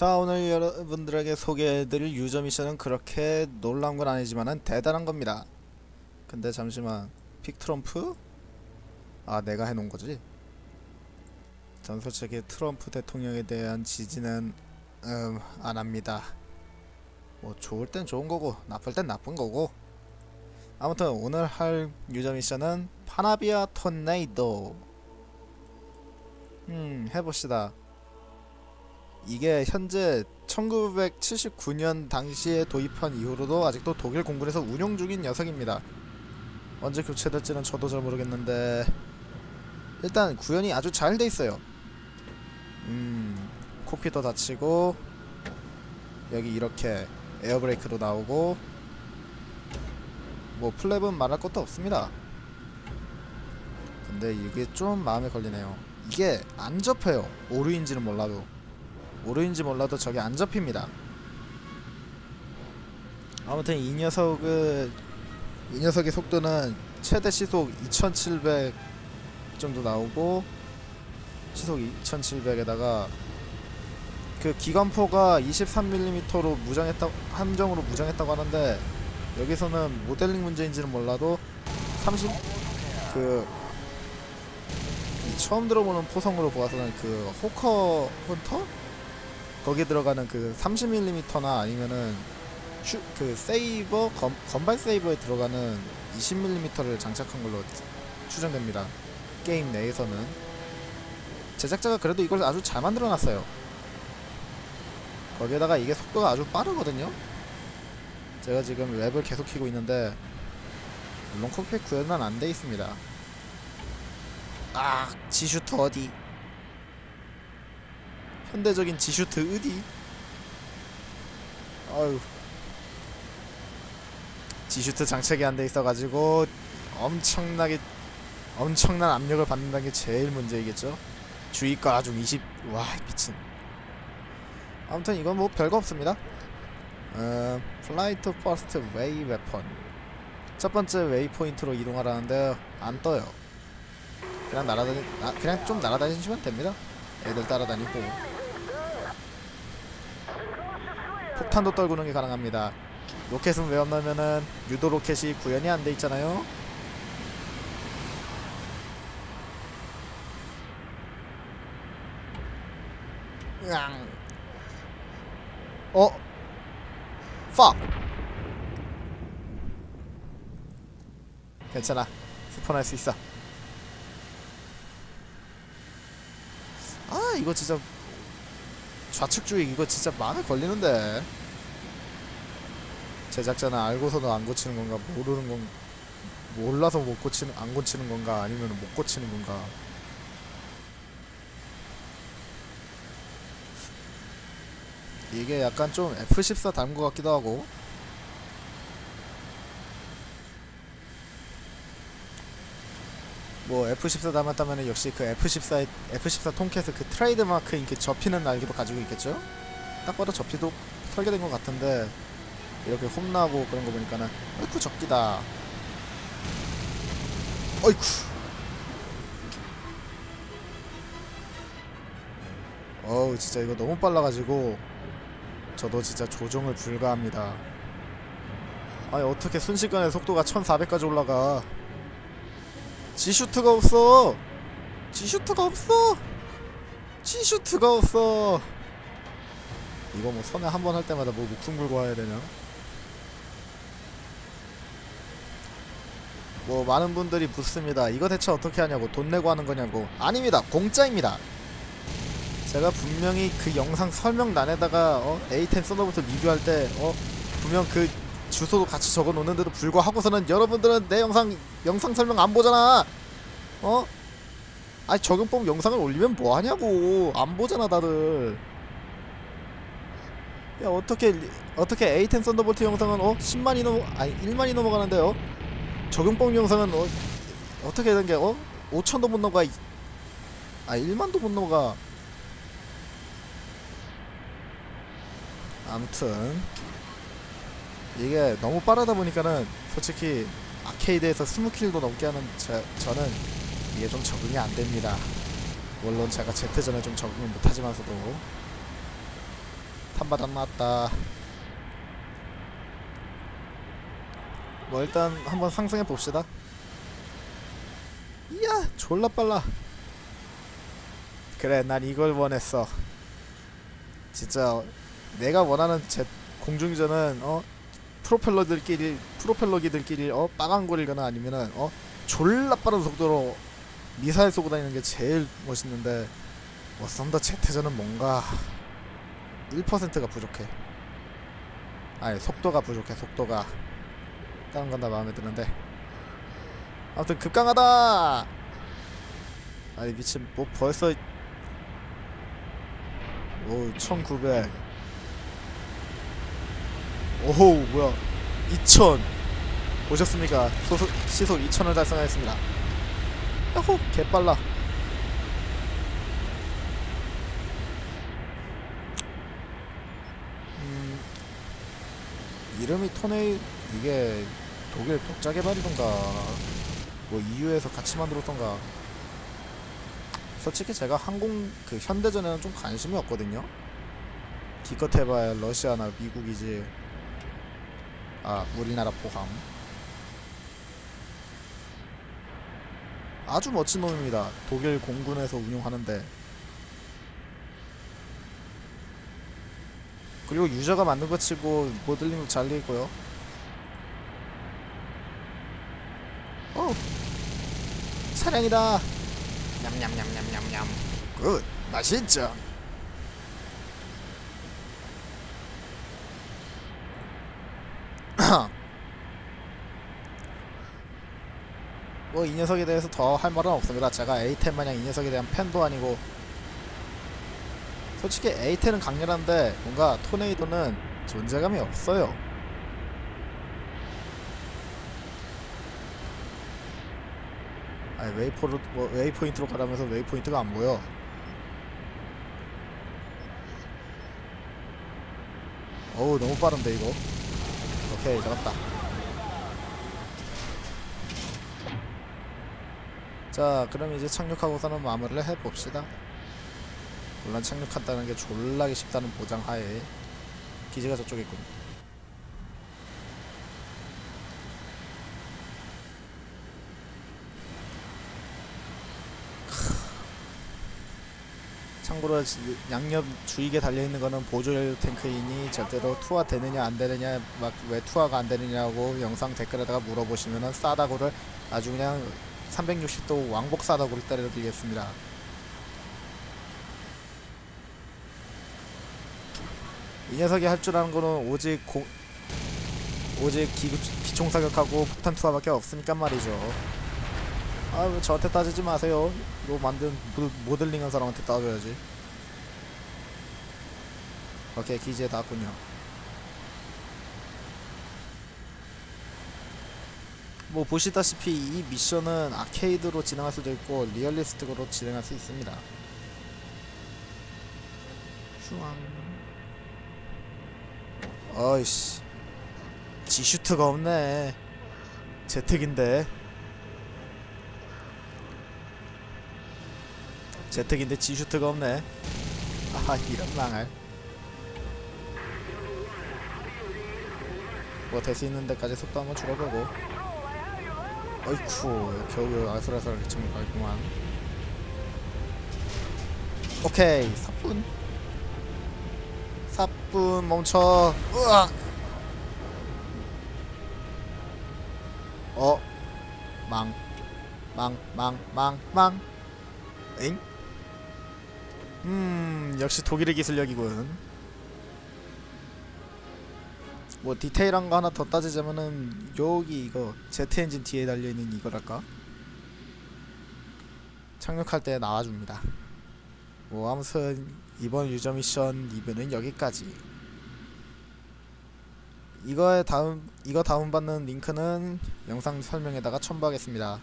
자 오늘 여러분들에게 소개해드릴 유저 미션은 그렇게 놀라운 건 아니지만은 대단한 겁니다. 근데 잠시만 픽 트럼프? 아 내가 해놓은 거지? 전 솔직히 트럼프 대통령에 대한 지지는 음 안합니다. 뭐 좋을 땐 좋은 거고 나쁠 땐 나쁜 거고. 아무튼 오늘 할 유저 미션은 파나비아 토네이도. 음 해봅시다 이게 현재 1979년 당시에 도입한 이후로도 아직도 독일 공군에서 운용 중인 녀석입니다. 언제 교체될지는 저도 잘 모르겠는데 일단 구현이 아주 잘 돼 있어요. 음, 코피도 닫히고 여기 이렇게 에어브레이크도 나오고 뭐 플랩은 말할 것도 없습니다. 근데 이게 좀 마음에 걸리네요. 이게 안 접혀요. 오류인지는 몰라도. 오류인지 몰라도 저게 안 접힙니다. 아무튼 이 녀석은 이 녀석의 속도는 최대 시속 2700 정도 나오고 시속 2700에다가 그 기관포가 23mm로 무장했다 함정으로 무장했다고 하는데 여기서는 모델링 문제인지는 몰라도 30그 처음 들어보는 포성으로 보아서는 그 호커 헌터 거기 들어가는 그 30mm나 아니면은 슈, 그 세이버 건, 건발 세이버에 들어가는 20mm를 장착한 걸로 추정됩니다. 게임 내에서는 제작자가 그래도 이걸 아주 잘 만들어 놨어요. 거기에다가 이게 속도가 아주 빠르거든요. 제가 지금 웹을 계속 키고 있는데 물론 콕핏 구현은 안 돼 있습니다. 아 지슈터 어디? 현대적인 지슈트 어디? 아유 지슈트 장착이 안 돼 있어가지고 엄청나게 엄청난 압력을 받는다는 게 제일 문제이겠죠. 주의가 중 20. 와 미친. 아무튼 이건 뭐 별거 없습니다. 어, 플라이트 퍼스트 웨이 웨펀. 첫 번째 웨이 포인트로 이동하라는데 안 떠요. 그냥 날아다니, 아, 그냥 좀 날아다니시면 됩니다. 애들 따라다니고. 폭탄도 떨구는 게 가능합니다. 로켓은 왜 없냐면은 유도 로켓이 구현이 안 돼 있잖아요. 으앙. 어? 팍. 괜찮아. 스폰할 수 있어. 아, 이거 진짜 좌측주의 이거 진짜 마음에 걸리는데. 제작자는 알고서도 안 고치는 건가 모르는 건 몰라서 못 고치는 안 고치는 건가 아니면 못 고치는 건가. 이게 약간 좀 F14 닮은 것 같기도 하고 뭐 F14 닮았다면 역시 그 F14의 F14 통캣의 그 트레이드 마크인 그 접히는 날개도 가지고 있겠죠? 딱 봐도 접히도 설계된 것 같은데 이렇게 홈나고 그런 거 보니까는 어이쿠 적기다. 어이쿠. 어우 진짜 이거 너무 빨라가지고 저도 진짜 조정을 불가합니다. 아니 어떻게 순식간에 속도가 1400까지 올라가 지슈트가 없어. 지슈트가 없어. 지슈트가 없어. 이거 뭐 선에 한 번 할 때마다 뭐 목숨 걸고 와야 되냐? 뭐 많은 분들이 묻습니다. 이거 대체 어떻게 하냐고 돈 내고 하는 거냐고. 아닙니다. 공짜입니다. 제가 분명히 그 영상 설명란에다가 어? A10 썬더부터 리뷰할 때 어? 분명 그 주소도 같이 적어 놓는데도 불구하고서는 여러분들은 내 영상 영상 설명 안 보잖아. 어? 아니 적용법 영상을 올리면 뭐 하냐고. 안 보잖아, 다들. 야, 어떻게 어떻게 A10 썬더볼트 영상은 어 10만이 넘어 아니 1만이 넘어가는데요. 적용법 영상은 어 어떻게 된게 어? 5천도 못 넘어가. 아 1만도 못 넘어가. 아무튼 이게 너무 빠르다 보니까는 솔직히 아케이드에서 20킬도 넘게 하는 제, 저는 이게 좀 적응이 안 됩니다. 물론 제가 Z전에 좀 적응을 못하지만서도. 탄바닥 나왔다. 뭐 일단 한번 상승해 봅시다. 이야 졸라 빨라. 그래 난 이걸 원했어. 진짜 내가 원하는 제 공중전은 어 프로펠러들끼리 프로펠러기들끼리 어 빠강거리거나 아니면은 어 졸라 빠른 속도로 미사일 쏘고 다니는 게 제일 멋있는데 워썬더 제트전은 뭔가 1%가 부족해. 아니 속도가 부족해 속도가. 다른 건 다 마음에 드는데. 아무튼 급강하다! 아니 미친 뭐 벌써 오 1900 오호 뭐야. 2000 보셨습니까? 소속, 시속 2000을 달성하였습니다. 야호 개빨라. 음, 이름이 토네이 이게 독일 독자 개발이던가 뭐 EU에서 같이 만들었던가. 솔직히 제가 항공 그 현대전에는 좀 관심이 없거든요. 기껏 해봐야 러시아나 미국이지 아 우리나라 포함. 아주 멋진 놈입니다. 독일 공군에서 운용하는데. 그리고 유저가 만든 것 치고 모델링도 잘 되있고요. 어! 사냥이다! 냠냠냠냠냠냠. 굿! 맛있죠 뭐 이 녀석에 대해서 더 할 말은 없습니다. 제가 A10 마냥 이 녀석에 대한 팬도 아니고. 솔직히 A10은 강렬한데 뭔가 토네이도는 존재감이 없어요. 아니 웨이포로 뭐 웨이포인트로 가라면서 웨이포인트가 안 보여. 어우 너무 빠른데 이거 오케이 잡았다. 자 그럼 이제 착륙하고서는 마무리를 해봅시다. 물론 착륙한다는 게 졸라게 쉽다는 보장하에 기지가 저쪽에 있군 참고로 지- 양옆 주익에 달려있는 거는 보조열 탱크이니 절대로 투하 되느냐 안 되느냐 막 왜 투하가 안 되느냐고 영상 댓글에다가 물어보시면은 싸다고를 아주 그냥 360도 왕복 싸다고를 때려드리겠습니다. 이 녀석이 할 줄 아는 거는 오직 공 오직 기, 기총 사격하고 폭탄 투하밖에 없으니까 말이죠 아왜 저한테 따지지 마세요. 이거 만든 모, 모델링한 사람한테 따져야지. 오케이 기지에 닿았군요. 뭐 보시다시피 이 미션은 아케이드로 진행할 수도 있고 리얼리스틱으로 진행할 수 있습니다. 슈왕 어이씨. 지슈트가 없네. 제특인데 제특인데 지슈트가 없네 아 이런 망할 뭐될수 있는 데까지 속도 한번 줄여보고 어이쿠 겨우 아슬아슬하게 정리가있구만 오케이 사뿐 사뿐 멈춰 으악 어? 망. 망, 망, 망, 망. 엥? 음, 역시 독일의 기술력이군. 뭐 디테일한 거 하나 더 따지자면은 여기 이거 제트 엔진 뒤에 달려 있는 이거랄까? 착륙할 때 나와줍니다. 뭐 아무튼 이번 유저 미션 리뷰는 여기까지. 이거의 다음 이거 다운받는 링크는 영상 설명에다가 첨부하겠습니다.